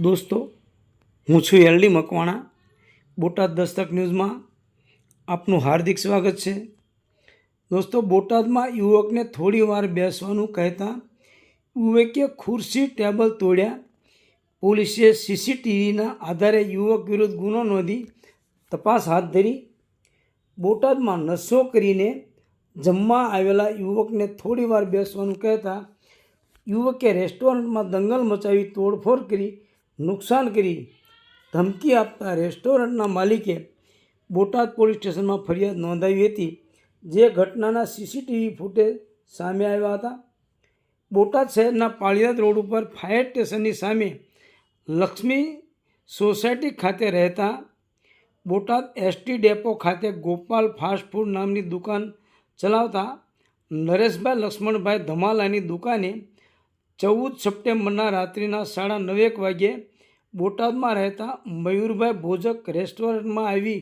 દોસ્તો, હું છું એલડી મકવાણા. બોટાદ દસ્તક ન્યૂઝમાં આપનું હાર્દિક સ્વાગત છે. દોસ્તો, બોટાદમાં યુવકને થોડી વાર બેસવાનું કહેતા યુવકે ખુરશી ટેબલ તોડ્યા. પોલીસે સીસીટીવીના આધારે યુવક વિરુદ્ધ ગુનો નોંધી તપાસ હાથ ધરી. બોટાદમાં નશો કરીને જમવા આવેલા યુવકને થોડી વાર બેસવાનું કહેતા યુવકે રેસ્ટોરન્ટમાં દંગલ મચાવી તોડફોડ કરી નુકસાન કરી ધમકી આપતા રેસ્ટોરન્ટના માલિકે બોટાદ પોલીસ સ્ટેશનમાં ફરિયાદ નોંધાવી હતી, જે ઘટનાના સીસીટીવી ફૂટેજ સામે આવ્યા હતા. બોટાદ શહેરના પાળિયાદ રોડ ઉપર ફાયર સ્ટેશનની સામે લક્ષ્મી સોસાયટી ખાતે રહેતા બોટાદ એસટી ડેપો ખાતે ગોપાલ ફાસ્ટ ફૂડ નામની દુકાન ચલાવતા નરેશભાઈ લક્ષ્મણભાઈ ધમાલાની દુકાને ચૌદ સપ્ટેમ્બરના રાત્રિના સાડા નવેક વાગ્યે બોટાદમાં રહેતા મયુરભાઈ ભોજક રેસ્ટોરન્ટમાં આવી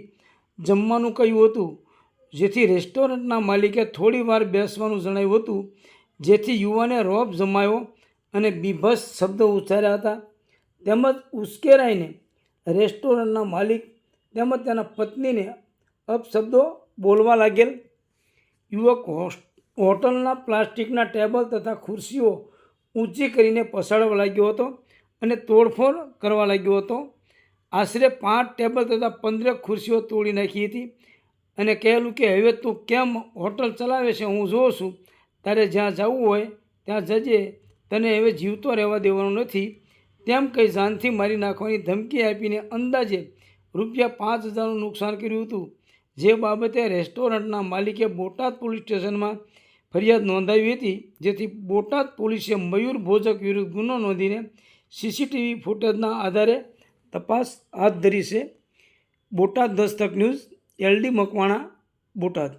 જમવાનું કહ્યું હતું, જેથી રેસ્ટોરન્ટના માલિકે થોડી વાર બેસવાનું જણાવ્યું હતું, જેથી યુવાને રોપ જમાયો અને બીભત્સ શબ્દો ઉચ્ચાર્યા હતા. તેમજ ઉશ્કેરાઈને રેસ્ટોરન્ટના માલિક તેમજ તેના પત્નીને અપશબ્દો બોલવા લાગેલ. યુવક હોસ્ટ, હોટલના પ્લાસ્ટિકના ટેબલ તથા ખુરશીઓ ઊંચી કરીને પસાડવા લાગ્યો હતો અને તોડફોડ કરવા લાગ્યો હતો. આશરે પાંચ ટેબલ તથા પંદર ખુરશીઓ તોડી નાખી હતી અને કહેલું કે, હવે તું કેમ હોટલ ચલાવે છે? હું જોઉં છું. તારે જ્યાં જવું હોય, ત્યાં જજે. તને હવે જીવતો રહેવા દેવાનો નથી તેમ કંઈ જાનથી મારી નાખવાની ધમકી આપીને અંદાજે રૂપિયા પાંચ હજારનું નુકસાન કર્યું હતું. જે બાબતે રેસ્ટોરન્ટના માલિકે બોટાદ પોલીસ સ્ટેશનમાં ફરિયાદ નોંધાવી હતી, જેથી બોટાદ પોલીસે મયુર ભોજક વિરુદ્ધ ગુનો નોંધીને સીસીટીવી ફૂટેજના આધારે તપાસ હાથ ધરી છે. Botad Dastak news, LD Makwana, Botad.